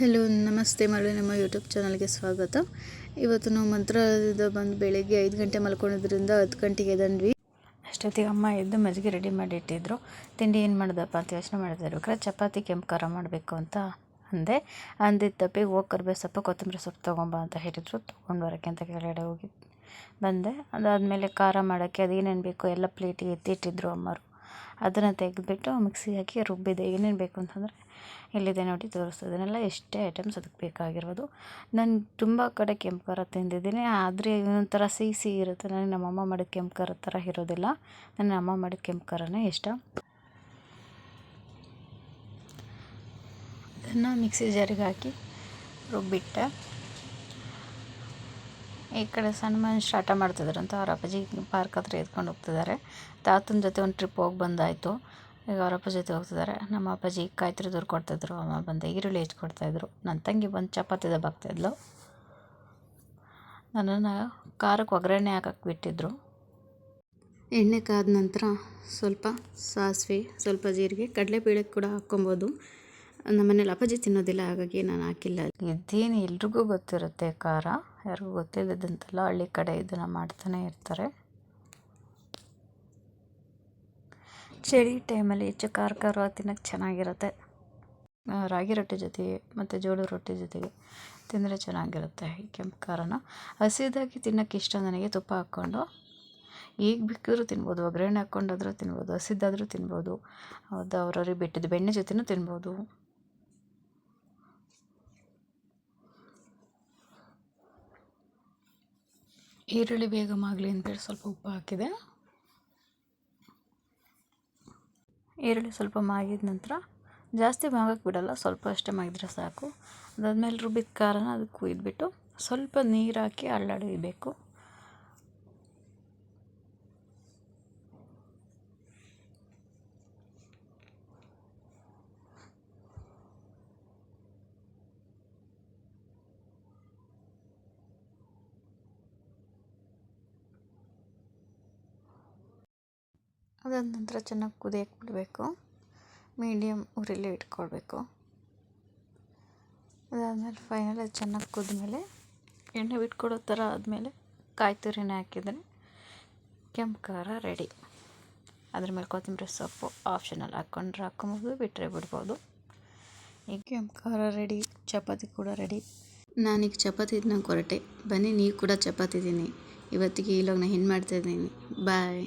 Hello ನಮಸ್ತೆ ಮರಳಿ. ನಮ್ಮ ಯೂಟ್ಯೂಬ್ ಚಾನಲ್ಗೆ ಸ್ವಾಗತ. ಇವತ್ತು ನಾವು ಮಂತ್ರಾಲಯದಿಂದ ಬಂದು ಬೆಳಗ್ಗೆ ಐದು ಗಂಟೆ ಮಲ್ಕೊಂಡಿದ್ರಿಂದ ಹತ್ತು ಗಂಟೆಗೆ ಎದ್ದ್ವಿ. ಅಷ್ಟೊತ್ತಿಗೆ ಅಮ್ಮ ಎದ್ದು ಮಜ್ಜಿಗೆ ರೆಡಿ ಮಾಡಿ ಇಟ್ಟಿದ್ರು. ತಿಂಡಿ ಏನು ಮಾಡ್ದಪ್ಪ ಅಂತ ಯೋಚನೆ ಮಾಡಿದ್ರು ಚಪಾತಿ, ಕೆಂಪು ಖಾರ ಮಾಡಬೇಕು ಅಂತ ಅಂದೆ. ಅಂದಿದ್ದ ತಪ್ಪಿ ಹೋಗಿ ಕರ್ಬೇ ಸೊಪ್ಪು, ಕೊತ್ತಂಬರಿ ಸೊಪ್ಪು ತೊಗೊಂಬ ಅಂತ ಹೇಳಿದರು. ತೊಗೊಂಡು ಬರೋಕ್ಕೆ ಅಂತ ಕೆಳಗಡೆ ಹೋಗಿ ಬಂದೆ. ಅದಾದಮೇಲೆ ಖಾರ ಮಾಡೋಕ್ಕೆ ಅದೇನೇನು ಬೇಕು ಎಲ್ಲ ಪ್ಲೇಟಿಗೆ ಎತ್ತಿಟ್ಟಿದ್ರು ಅಮ್ಮರು. ಅದನ್ನು ತೆಗೆದ್ಬಿಟ್ಟು ಮಿಕ್ಸಿಗೆ ಹಾಕಿ ರುಬ್ಬಿದೆ. ಏನೇನು ಬೇಕು ಅಂತಂದರೆ ಇಲ್ಲಿದೆ ನೋಡಿ ತೋರಿಸ್ತಿದ್ದೀನಲ್ಲ ಎಷ್ಟೇ ಐಟಮ್ಸ್ ಅದಕ್ಕೆ ಬೇಕಾಗಿರೋದು. ನಾನು ತುಂಬ ಕಡೆ ಕೆಂಪು ಖಾರ ತಿಂದಿದ್ದೀನಿ. ಆದರೆ ಒಂಥರ ಸಿಹಿ ಸಿಹಿ ಇರುತ್ತೆ. ನನಗೆ ನಮ್ಮಮ್ಮ ಮಾಡಿದ ಕೆಂಪು ಖಾರ ಥರ ಇರೋದಿಲ್ಲ. ನನ್ನ ಅಮ್ಮ ಮಾಡಿದ ಕೆಂಪು ಖಾರನೇ ಇಷ್ಟ. ಅದನ್ನು ಮಿಕ್ಸಿ ಜಾರಿಗೆ ಹಾಕಿ ರುಬ್ಬಿಟ್ಟೆ. ಈ ಕಡೆ ಸಣ್ಣ ಮನುಷ್ಯ ಸ್ಟಾರ್ಟ ಮಾಡ್ತಿದ್ರಂತ ಅವ್ರ ಅಪ್ಪಾಜಿ ಪಾರ್ಕ್ ಹತ್ರ ಎತ್ಕೊಂಡು ಹೋಗ್ತಿದ್ದಾರೆ ತಾತನ ಜೊತೆ ಒಂದು ಟ್ರಿಪ್ ಹೋಗಿ ಬಂದಾಯಿತು. ಈಗ ಅವ್ರ ಅಪ್ಪ ಜೊತೆ ಹೋಗ್ತಿದ್ದಾರೆ ನಮ್ಮ ಅಪ್ಪಾಜಿ ಕಾಯ್ತಿರಿ ದೂರ ಕೊಡ್ತಾಯಿದ್ರು ಅಮ್ಮ ಬಂದ ಈರುಳ್ಳಿ ಹೆಚ್ಕೊಡ್ತಾಯಿದ್ರು ನನ್ನ ತಂಗಿ ಬಂದು ಚಪಾತಿ ದಬ್ಬಾಗ್ತಾಯಿದ್ಲು ನನ್ನನ್ನು ಖಾರಕ್ಕೆ ಒಗ್ಗರಣೆ ಹಾಕಕ್ಕೆ ಬಿಟ್ಟಿದ್ರು. ಎಣ್ಣೆ ಕಾದ ನಂತರ ಸ್ವಲ್ಪ ಸಾಸಿವೆ ಸ್ವಲ್ಪ ಜೀರಿಗೆ ಕಡಲೆಬೇಳೆ ಕೂಡ ಹಾಕ್ಕೊಬೋದು. ನಮ್ಮನೇಲಿ ಅಪ್ಪಾಜಿ ತಿನ್ನೋದಿಲ್ಲ ಹಾಗಾಗಿ ನಾನು ಹಾಕಿಲ್ಲ. ಇದೇನು ಎಲ್ರಿಗೂ ಗೊತ್ತಿರುತ್ತೆ ಖಾರ. ಯಾರಿಗೂ ಗೊತ್ತಿಲ್ಲದಂತೆಲ್ಲ ಹಳ್ಳಿ ಕಡೆ ಇದನ್ನು ಮಾಡ್ತಾನೆ ಇರ್ತಾರೆ. ಚಳಿ ಟೈಮಲ್ಲಿ ಹೆಚ್ಚು ಖಾರ ಖಾರ ತಿನ್ನೋಕ್ಕೆ ಚೆನ್ನಾಗಿರುತ್ತೆ. ರಾಗಿ ರೊಟ್ಟಿ ಜೊತೆಗೆ ಮತ್ತು ಜೋಳದ ರೊಟ್ಟಿ ಜೊತೆಗೆ ತಿಂದರೆ ಚೆನ್ನಾಗಿರುತ್ತೆ ಈ ಕೆಂಪು ಖಾರನ ಹಸಿದಾಗಿ ತಿನ್ನೋಕ್ಕೆ ಇಷ್ಟ ನನಗೆ ತುಪ್ಪ ಹಾಕ್ಕೊಂಡು. ಈಗ ಬಿಕ್ಕಿದ್ರೂ ತಿನ್ಬೋದು, ಒಗ್ಗರಣೆ ಹಾಕ್ಕೊಂಡಾದರೂ ತಿನ್ಬೋದು, ಹಸಿದಾದರೂ ತಿನ್ಬೋದು. ಅದು ಅವ್ರವ್ರಿಗೆ ಬಿಟ್ಟಿದ್ದು ಬೆಣ್ಣೆ ಜೊತೆನೂ ತಿನ್ಬೋದು. ಈರುಳ್ಳಿ ಬೇಗ ಮಾಗಲಿ ಅಂತೇಳಿ ಸ್ವಲ್ಪ ಉಪ್ಪು ಹಾಕಿದೆ. ಈರುಳ್ಳಿ ಸ್ವಲ್ಪ ಮಾಗಿದ ನಂತರ ಜಾಸ್ತಿ ಮಾಗಕ್ಕೆ ಬಿಡಲ್ಲ, ಸ್ವಲ್ಪ ಅಷ್ಟೇ ಮಾಗಿದ್ರೆ ಸಾಕು. ಅದಾದಮೇಲೆ ರುಬ್ಬಿದ ಖಾರನ ಅದಕ್ಕೆ ಕುಯ್ದುಬಿಟ್ಟು ಸ್ವಲ್ಪ ನೀರು ಹಾಕಿ ಅಳ್ಳಾಡಿಬೇಕು ಅದಾದ ನಂತರ ಚೆನ್ನಾಗಿ ಕುದಿಯಕ್ಕೆ ಬಿಡಬೇಕು. ಮೀಡಿಯಮ್ ಉರಿಲಿ ಇಟ್ಕೊಳ್ಬೇಕು. ಅದಾದಮೇಲೆ ಫೈನಲ್ ಅದು ಚೆನ್ನಾಗಿ ಕುದ್ಮೇಲೆ ಎಣ್ಣೆ ಬಿಟ್ಕೊಡೋ ಥರ ಆದಮೇಲೆ ಕಾಯಿ ತುರಿನ ಹಾಕಿದರೆ ಕೆಂಪು ಖಾರ ರೆಡಿ. ಅದ್ರ ಮೇಲೆ ಕೊತ್ತಂಬರಿ ಸೊಪ್ಪು ಆಪ್ಷನಲ್ ಹಾಕ್ಕೊಂಡ್ರೆ ಹಾಕ್ಕೊಬೋದು ಬಿಟ್ಟರೆ ಬಿಡ್ಬೋದು. ಈಗ ಕೆಂಪು ಖಾರ ರೆಡಿ, ಚಪಾತಿ ಕೂಡ ರೆಡಿ. ನಾನೀಗ ಚಪಾತಿ ಇದನ್ನ ಹೊರಟೆ ಬನ್ನಿ ನೀವು ಕೂಡ ಚಪಾತಿ ತಿನ್ನಿ ಇವತ್ತಿಗೆ ಇಲ್ಲೋಗಿ ನಾನು ಮಾಡ್ತಾ ಮಾಡ್ತಾಯಿದ್ದೀನಿ ಬಾಯ್.